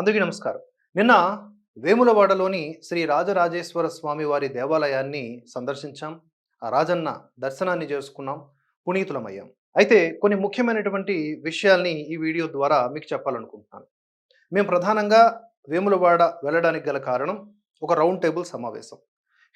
అందుకే నమస్కారం. నిన్న వేములవాడలోని శ్రీ రాజరాజేశ్వర స్వామి వారి దేవాలయాన్ని సందర్శించాం. ఆ రాజన్న దర్శనాన్ని చేసుకున్నాం. పునీతులమయ్యాం. అయితే కొన్ని ముఖ్యమైనటువంటి విషయాల్ని ఈ వీడియో ద్వారా మీకు చెప్పాలనుకుంటున్నాను. మేము ప్రధానంగా వేములవాడ వెళ్ళడానికి గల కారణం ఒక రౌండ్ టేబుల్ సమావేశం.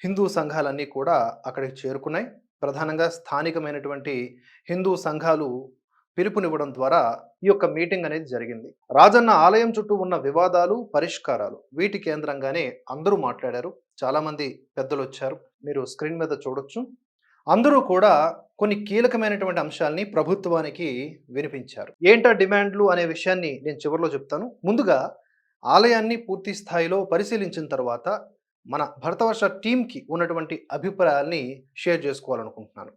హిందూ సంఘాలన్నీ కూడా అక్కడికి చేరుకున్నాయి. ప్రధానంగా స్థానికమైనటువంటి హిందూ సంఘాలు పిలుపునివ్వడం ద్వారా ఈ యొక్క మీటింగ్ అనేది జరిగింది. రాజన్న ఆలయం చుట్టూ ఉన్న వివాదాలు పరిష్కారాలు వీటి కేంద్రంగానే అందరూ మాట్లాడారు. చాలామంది పెద్దలు వచ్చారు. మీరు స్క్రీన్ మీద చూడొచ్చు. అందరూ కూడా కొన్ని కీలకమైనటువంటి అంశాల్ని ప్రభుత్వానికి వినిపించారు. ఏంటా డిమాండ్లు అనే విషయాన్ని నేను చివరిలో చెప్తాను. ముందుగా ఆలయాన్ని పూర్తి స్థాయిలో పరిశీలించిన తర్వాత మన భరతవర్ష టీంకి ఉన్నటువంటి అభిప్రాయాల్ని షేర్ చేసుకోవాలనుకుంటున్నాను.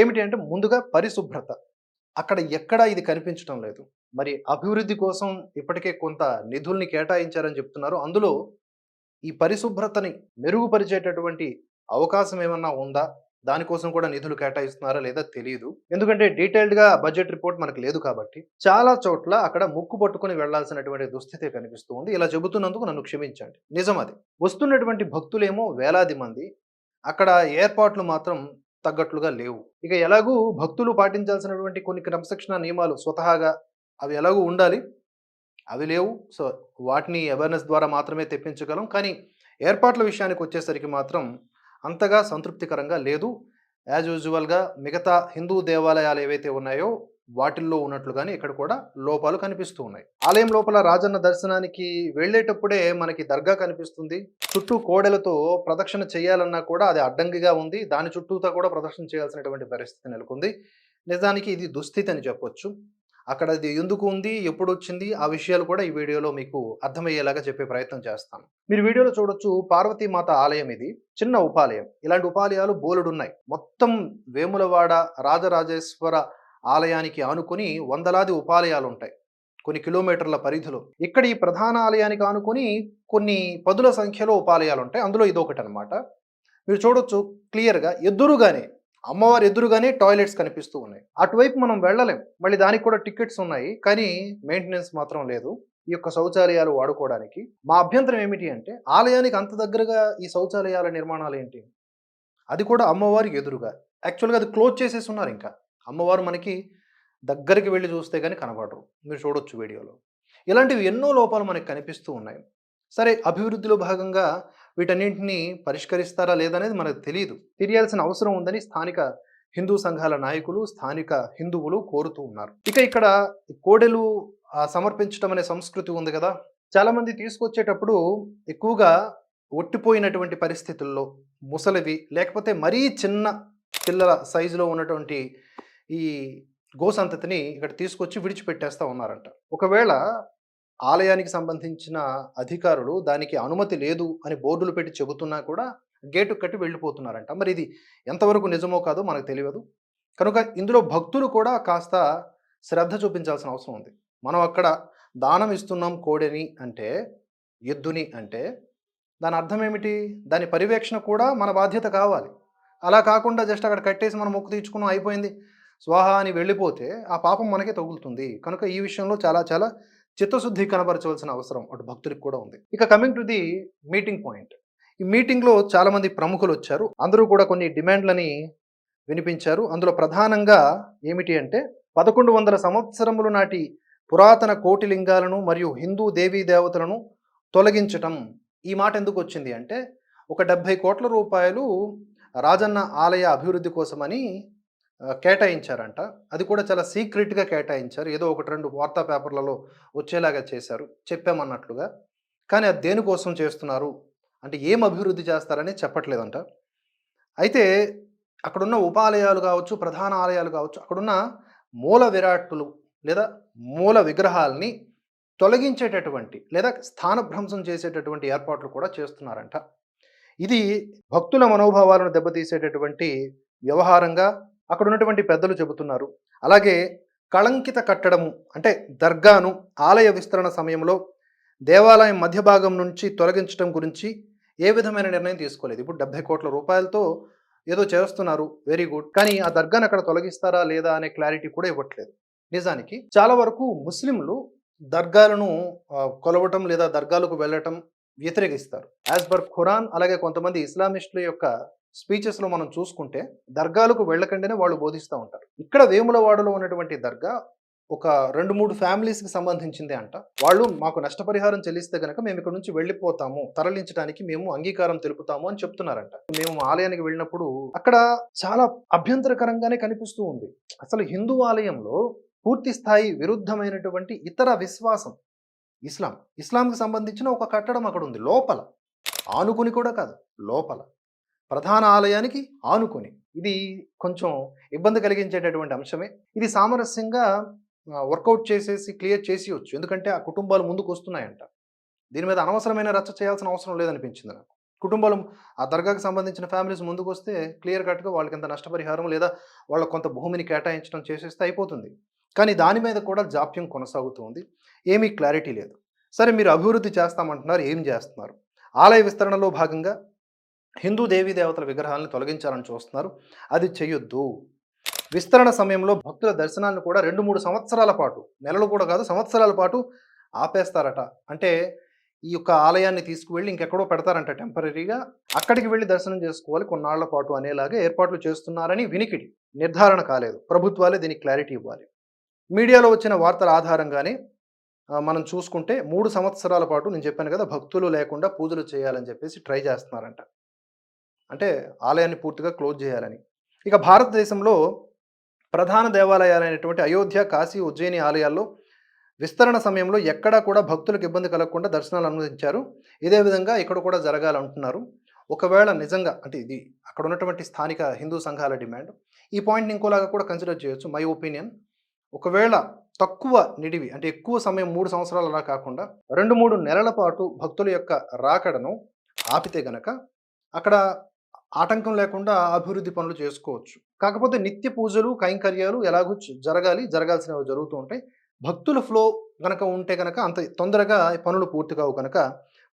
ఏమిటి అంటే ముందుగా పరిశుభ్రత. అక్కడ ఎక్కడా ఇది కనిపించడం లేదు. మరి అభివృద్ధి కోసం ఇప్పటికే కొంత నిధుల్ని కేటాయించారని చెప్తున్నారు. అందులో ఈ పరిశుభ్రతని మెరుగుపరిచేటటువంటి అవకాశం ఏమన్నా ఉందా? దానికోసం కూడా నిధులు కేటాయిస్తున్నారా లేదా తెలియదు ఎందుకంటే డీటెయిల్డ్గా బడ్జెట్ రిపోర్ట్ మనకు లేదు కాబట్టి చాలా చోట్ల అక్కడ ముక్కు పట్టుకుని వెళ్ళాల్సినటువంటి దుస్థితి కనిపిస్తూ ఉంది. ఇలా చెబుతున్నందుకు నన్ను క్షమించండి. నిజం అది వస్తున్నటువంటి భక్తులేమో వేలాది మంది. అక్కడ ఏర్పాట్లు మాత్రం తగ్గట్లుగా లేవు. ఇక ఎలాగూ భక్తులు పాటించాల్సినటువంటి కొన్ని క్రమశిక్షణ నియమాలు స్వతహాగా అవి ఎలాగూ ఉండాలి. అవి లేవు. సో వాటిని అవేర్నెస్ ద్వారా మాత్రమే తెప్పించగలం. కానీ ఏర్పాట్ల విషయానికి వచ్చేసరికి మాత్రం అంతగా సంతృప్తికరంగా లేదు. యాజ్ యూజువల్గా మిగతా హిందూ దేవాలయాలు ఏవైతే ఉన్నాయో వాటిల్లో ఉన్నట్లుగానే ఇక్కడ కూడా లోపాలు కనిపిస్తూ ఉన్నాయి. ఆలయం లోపల రాజన్న దర్శనానికి వెళ్ళేటప్పుడే మనకి దర్గా కనిపిస్తుంది. చుట్టూ కోడెలతో ప్రదక్షిణ చేయాలన్నా కూడా అది అడ్డంకిగా ఉంది. దాని చుట్టూతో కూడా ప్రదక్షిణ చేయాల్సినటువంటి పరిస్థితి నెలకొంది. నిజానికి ఇది దుస్థితి అని చెప్పొచ్చు. అక్కడ అది ఎందుకు ఉంది? ఎప్పుడు వచ్చింది ఆ విషయాలు కూడా ఈ వీడియోలో మీకు అర్థమయ్యేలాగా చెప్పే ప్రయత్నం చేస్తాను. మీరు వీడియోలో చూడొచ్చు పార్వతీమాత ఆలయం ఇది. చిన్న ఉపాలయం. ఇలాంటి ఉపాలయాలు బోలుడు ఉన్నాయి మొత్తం వేములవాడ రాజరాజేశ్వర ఆలయానికి ఆనుకొని వందలాది ఉపాలయాలు ఉంటాయి కొన్ని కిలోమీటర్ల పరిధిలో. ఇక్కడ ఈ ప్రధాన ఆలయానికి ఆనుకొని కొన్ని పదుల సంఖ్యలో ఉపాలయాలు ఉంటాయి అందులో ఇదొకటి అనమాట మీరు చూడొచ్చు క్లియర్గా ఎదురుగానే అమ్మవారి ఎదురుగానే టాయిలెట్స్ కనిపిస్తూ ఉన్నాయి. అటువైపు మనం వెళ్ళలేం. మళ్ళీ దానికి కూడా టికెట్స్ ఉన్నాయి. కానీ మెయింటెనెన్స్ మాత్రం లేదు. ఈ యొక్క శౌచాలయాలు వాడుకోవడానికి. మా అభ్యంతరం ఏమిటి అంటే ఆలయానికి అంత దగ్గరగా ఈ శౌచాలయాల నిర్మాణాలు ఏంటి? అది కూడా అమ్మవారికి ఎదురుగా. యాక్చువల్గా అది క్లోజ్ చేసేసి ఉన్నారు ఇంకా. అమ్మవారు మనకి దగ్గరికి వెళ్ళి చూస్తే కానీ కనబడరు. మీరు చూడొచ్చు వీడియోలో. ఇలాంటివి ఎన్నో లోపాలు మనకి కనిపిస్తూ ఉన్నాయి. సరే అభివృద్ధిలో భాగంగా వీటన్నింటినీ పరిష్కరిస్తారా లేదనేది మనకు తెలియదు తెలియాల్సిన అవసరం ఉందని స్థానిక హిందూ సంఘాల నాయకులు స్థానిక హిందువులు కోరుతూ ఉన్నారు. ఇక ఇక్కడ కోడెలు సమర్పించడం అనే సంస్కృతి ఉంది కదా. చాలామంది తీసుకొచ్చేటప్పుడు ఎక్కువగా ఒట్టిపోయినటువంటి పరిస్థితుల్లో ముసలివి లేకపోతే మరీ చిన్న పిల్లల సైజులో ఉన్నటువంటి ఈ గోసంతతిని ఇక్కడ తీసుకొచ్చి విడిచిపెట్టేస్తా ఉన్నారంట. ఒకవేళ ఆలయానికి సంబంధించిన అధికారులు దానికి అనుమతి లేదు అని బోర్డులు పెట్టి చెబుతున్నా కూడా గేటు కట్టి వెళ్ళిపోతున్నారంట. మరి ఇది ఎంతవరకు నిజమో కాదో మనకు తెలియదు. కనుక ఇందులో భక్తులు కూడా కాస్త శ్రద్ధ చూపించాల్సిన అవసరం ఉంది. మనం అక్కడ దానం ఇస్తున్నాం కోడిని అంటే ఎద్దుని అంటే దాని అర్థం ఏమిటి? దాని పర్యవేక్షణ కూడా మన బాధ్యత కావాలి. అలా కాకుండా జస్ట్ అక్కడ కట్టేసి మనం మొక్కు తీర్చుకున్నాం అయిపోయింది. స్వాహా అని వెళ్ళిపోతే ఆ పాపం మనకే తగులుతుంది. కనుక ఈ విషయంలో చాలా చాలా చిత్తశుద్ధి కనబరచవలసిన అవసరం అటు భక్తులకు కూడా ఉంది. ఇక coming to the meeting point ఈ మీటింగ్లో చాలా మంది ప్రముఖులు వచ్చారు. అందరూ కూడా కొన్ని డిమాండ్లని వినిపించారు. అందులో ప్రధానంగా ఏమిటి అంటే పదకొండు వందల సంవత్సరములు నాటి పురాతన కోటిలింగాలను మరియు హిందూ దేవీ దేవతలను తొలగించటం ఈ మాట ఎందుకు వచ్చింది అంటే ఒక డెబ్భై కోట్ల రూపాయలు రాజన్న ఆలయ అభివృద్ధి కోసమని కేటాయించారంట. అది కూడా చాలా సీక్రెట్గా కేటాయించారు. ఏదో ఒకటి రెండు వార్తా పేపర్లలో వచ్చేలాగా చేశారు. చెప్పామన్నట్లుగా. కానీ అది దేనికోసం చేస్తున్నారు? అంటే ఏం అభివృద్ధి చేస్తారని చెప్పట్లేదంట. అయితే అక్కడున్న ఉపాలయాలు కావచ్చు ప్రధాన ఆలయాలు కావచ్చు అక్కడున్న మూల విరాట్టులు లేదా మూల విగ్రహాలని తొలగించేటటువంటి లేదా స్థానభ్రంశం చేసేటటువంటి ఏర్పాట్లు కూడా చేస్తున్నారంట. ఇది భక్తుల మనోభావాలను దెబ్బతీసేటటువంటి వ్యవహారంగా అక్కడ ఉన్నటువంటి పెద్దలు చెబుతున్నారు. అలాగే కళంకిత కట్టడము అంటే దర్గాను ఆలయ విస్తరణ సమయంలో దేవాలయం మధ్య భాగం నుంచి తొలగించడం గురించి ఏ విధమైన నిర్ణయం తీసుకోలేదు. ఇప్పుడు డెబ్బై కోట్ల రూపాయలతో ఏదో చేస్తున్నారు వెరీ గుడ్. కానీ ఆ దర్గాను అక్కడ తొలగిస్తారా లేదా అనే క్లారిటీ కూడా ఇవ్వట్లేదు. నిజానికి చాలా వరకు ముస్లింలు దర్గాలను కొలవటం లేదా దర్గాలకు వెళ్ళటం వ్యతిరేకిస్తారు. యాజ్ పర్ ఖురాన్ అలాగే కొంతమంది ఇస్లామిస్టుల యొక్క స్పీచెస్లో మనం చూసుకుంటే దర్గాలకు వెళ్ళకండినే వాళ్ళు బోధిస్తూ ఉంటారు. ఇక్కడ వేములవాడలో ఉన్నటువంటి దర్గా ఒక రెండు మూడు ఫ్యామిలీస్కి సంబంధించింది సంబంధించిందే అంట. వాళ్ళు మాకు నష్టపరిహారం చెల్లిస్తే కనుక మేము ఇక్కడ నుంచి వెళ్ళిపోతాము. తరలించడానికి మేము అంగీకారం తెలుపుతాము అని చెప్తున్నారంట. మేము ఆలయానికి వెళ్ళినప్పుడు అక్కడ చాలా అభ్యంతరకరంగానే కనిపిస్తూ ఉంది. అసలు హిందూ ఆలయంలో పూర్తి స్థాయి విరుద్ధమైనటువంటి ఇతర విశ్వాసం ఇస్లాం. ఇస్లాంకి సంబంధించిన ఒక కట్టడం అక్కడ ఉంది లోపల. ఆనుకుని కూడా కాదు. లోపల. ప్రధాన ఆలయానికి ఆనుకొని. ఇది కొంచెం ఇబ్బంది కలిగించేటటువంటి అంశమే. ఇది సామరస్యంగా వర్కౌట్ చేసేసి క్లియర్ చేసేయచ్చు. ఎందుకంటే ఆ కుటుంబాలు ముందుకు వస్తున్నాయంట దీని మీద అనవసరమైన రచ్చ చేయాల్సిన అవసరం లేదనిపించింది నాకు. కుటుంబాలు ఆ దర్గాకి సంబంధించిన ఫ్యామిలీస్ ముందుకు వస్తే క్లియర్ కట్గా వాళ్ళకి ఎంత నష్టపరిహారం లేదా వాళ్ళ కొంత భూమిని కేటాయించడం చేసేస్తే అయిపోతుంది. కానీ దాని మీద కూడా జాప్యం కొనసాగుతుంది ఏమీ క్లారిటీ లేదు. సరే మీరు అభివృద్ధి చేస్తామంటున్నారు ఏం చేస్తున్నారు? ఆలయ విస్తరణలో భాగంగా హిందూ దేవీ దేవతల విగ్రహాలను తొలగించాలని చూస్తున్నారు. అది చెయ్యొద్దు విస్తరణ సమయంలో భక్తుల దర్శనాలను కూడా రెండు మూడు సంవత్సరాల పాటు నెలలు కూడా కాదు సంవత్సరాల పాటు ఆపేస్తారట. అంటే ఈ యొక్క ఆలయాన్ని తీసుకువెళ్ళి ఇంకెక్కడో పెడతారంట టెంపరీగా. అక్కడికి వెళ్ళి దర్శనం చేసుకోవాలి కొన్నాళ్ళ పాటు అనేలాగా ఏర్పాట్లు చేస్తున్నారని వినికిడి. నిర్ధారణ కాలేదు. ప్రభుత్వాలే దీనికి క్లారిటీ ఇవ్వాలి. మీడియాలో వచ్చిన వార్తల ఆధారంగానే మనం చూసుకుంటే మూడు సంవత్సరాల పాటు నేను చెప్పాను కదా భక్తులు లేకుండా పూజలు చేయాలని చెప్పేసి ట్రై చేస్తున్నారంట. అంటే ఆలయాన్ని పూర్తిగా క్లోజ్ చేయాలని. ఇక భారతదేశంలో ప్రధాన దేవాలయాలైనటువంటి అయోధ్య కాశీ ఉజ్జయిని ఆలయాల్లో విస్తరణ సమయంలో ఎక్కడా కూడా భక్తులకు ఇబ్బంది కలగకుండా దర్శనాలు అనుమతించారు. ఇదే విధంగా ఇక్కడ కూడా జరగాలంటున్నారు. ఒకవేళ నిజంగా అంటే ఇది అక్కడ ఉన్నటువంటి స్థానిక హిందూ సంఘాల డిమాండ్. ఈ పాయింట్ని ఇంకోలాగా కూడా కన్సిడర్ చేయొచ్చు మై ఒపీనియన్. ఒకవేళ తక్కువ నిడివి అంటే ఎక్కువ సమయం మూడు సంవత్సరాలు అలా కాకుండా రెండు మూడు నెలల పాటు భక్తుల యొక్క రాకడను ఆపితే గనక అక్కడ ఆటంకం లేకుండా అభివృద్ధి పనులు చేసుకోవచ్చు. కాకపోతే నిత్య పూజలు కైంకర్యాలు ఎలాగో జరగాలి జరగాల్సినవి జరుగుతూ ఉంటాయి. భక్తుల ఫ్లో కనుక ఉంటే కనుక అంత తొందరగా పనులు పూర్తి కావు కనుక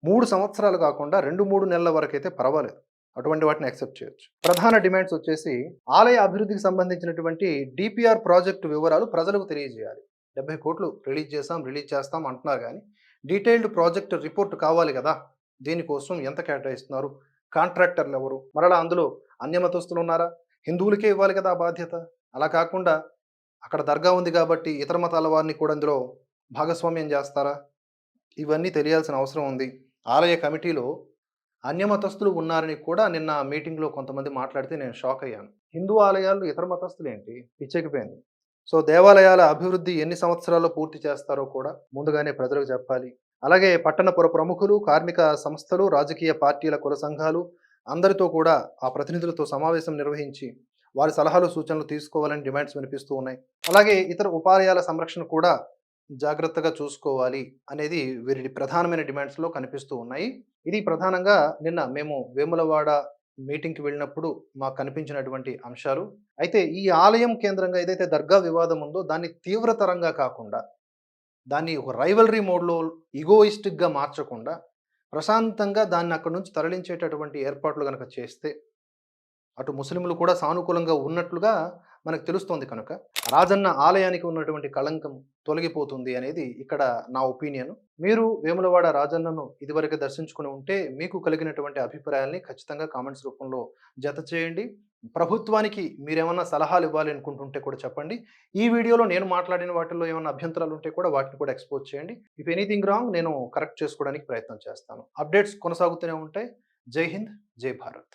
మూడు సంవత్సరాలు కాకుండా రెండు మూడు నెలల వరకు అయితే పర్వాలేదు. అటువంటి వాటిని యాక్సెప్ట్ చేయొచ్చు. ప్రధాన డిమాండ్స్ వచ్చేసి ఆలయ అభివృద్ధికి సంబంధించినటువంటి డిపిఆర్ ప్రాజెక్టు వివరాలు ప్రజలకు తెలియజేయాలి. డెబ్బై కోట్లు రిలీజ్ చేస్తాం రిలీజ్ చేస్తాం అంటున్నారు కానీ డీటెయిల్డ్ ప్రాజెక్ట్ రిపోర్ట్ కావాలి కదా. దీనికోసం ఎంత కేటాయిస్తున్నారు కాంట్రాక్టర్లు ఎవరు మరలా అందులో అన్యమతస్తులు ఉన్నారా హిందువులకే ఇవ్వాలి కదా ఆ బాధ్యత? అలా కాకుండా అక్కడ దర్గా ఉంది కాబట్టి ఇతర మతాల వారిని కూడా అందులో భాగస్వామ్యం చేస్తారా? ఇవన్నీ తెలియాల్సిన అవసరం ఉంది. ఆలయ కమిటీలో అన్యమతస్థులు ఉన్నారని కూడా నిన్న మీటింగ్లో కొంతమంది మాట్లాడితే నేను షాక్ అయ్యాను. హిందూ ఆలయాలు ఇతర మతస్థులు ఏంటి పిచ్చెక్కిపోయింది. సో దేవాలయాల అభివృద్ధి ఎన్ని సంవత్సరాల్లో పూర్తి చేస్తారో కూడా ముందుగానే ప్రజలకు చెప్పాలి. అలాగే పట్టణపుర ప్రముఖులు కార్మిక సంస్థలు రాజకీయ పార్టీల కుల సంఘాలు అందరితో కూడా ఆ ప్రతినిధులతో సమావేశం నిర్వహించి వారి సలహాలు సూచనలు తీసుకోవాలని డిమాండ్స్ వినిపిస్తూ ఉన్నాయి. అలాగే ఇతర ఉపాయాల సంరక్షణ కూడా జాగ్రత్తగా చూసుకోవాలి అనేది వీరి ప్రధానమైన డిమాండ్స్లో కనిపిస్తూ ఉన్నాయి. ఇది ప్రధానంగా నిన్న మేము వేములవాడ మీటింగ్కి వెళ్ళినప్పుడు మాకు కనిపించినటువంటి అంశాలు. అయితే ఈ ఆలయం కేంద్రంగా ఏదైతే దర్గా వివాదం ఉందో దాన్ని తీవ్రతరంగా కాకుండా దాన్ని ఒక రైవలరీ మోడ్లో ఈగోయిస్టిక్గా మార్చకుండా ప్రశాంతంగా దాన్ని అక్కడి నుంచి తరలించేటటువంటి ఏర్పాట్లు కనుక చేస్తే అటు ముస్లింలు కూడా సానుకూలంగా ఉన్నట్లుగా మనకు తెలుస్తోంది కనుక రాజన్న ఆలయానికి ఉన్నటువంటి కళంకం తొలగిపోతుంది అనేది ఇక్కడ నా ఒపీనియన్. మీరు వేములవాడ రాజన్నను ఇదివరకు దర్శించుకుని ఉంటే మీకు కలిగినటువంటి అభిప్రాయాల్ని ఖచ్చితంగా కామెంట్స్ రూపంలో జత చేయండి. ప్రభుత్వానికి మీరేమన్నా సలహాలు ఇవ్వాలి అనుకుంటుంటే కూడా చెప్పండి. ఈ వీడియోలో నేను మాట్లాడిన వాటిల్లో ఏమైనా అభ్యంతరాలు ఉంటే కూడా వాటిని కూడా ఎక్స్పోజ్ చేయండి. ఇఫ్ ఎనీథింగ్ రాంగ్ నేను కరెక్ట్ చేసుకోవడానికి ప్రయత్నం చేస్తాను. అప్డేట్స్ కొనసాగుతూనే ఉంటాయి. జై హింద్ జై భారత్.